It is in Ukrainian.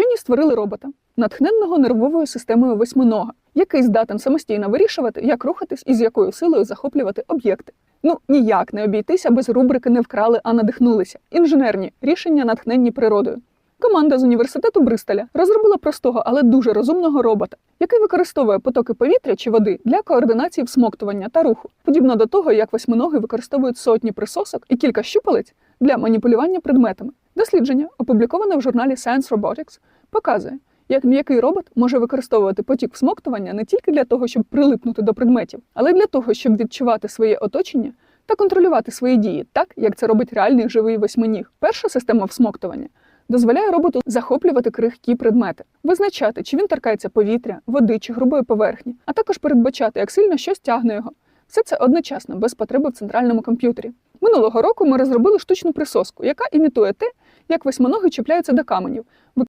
Вчені створили робота, натхненного нервовою системою восьминога, який здатен самостійно вирішувати, як рухатись і з якою силою захоплювати об'єкти. Ну ніяк не обійтися без рубрики не вкрали, а надихнулися. Інженерні рішення натхненні природою. Команда з університету Бристоля розробила простого, але дуже розумного робота, який використовує потоки повітря чи води для координації всмоктування та руху, подібно до того, як восьминоги використовують сотні присосок і кілька щупалець для маніпулювання предметами. Дослідження, опубліковане в журналі Science Robotics, показує, як м'який робот може використовувати потік всмоктування не тільки для того, щоб прилипнути до предметів, але й для того, щоб відчувати своє оточення та контролювати свої дії, так як це робить реальний живий восьминіг. Перша система всмоктування дозволяє роботу захоплювати крихкі предмети, визначати, чи він торкається повітря, води чи грубої поверхні, а також передбачати, як сильно щось тягне його. Все це одночасно, без потреби в центральному комп'ютері. Минулого року ми розробили штучну присоску, яка імітує те, як восьминоги чіпляються до каменів,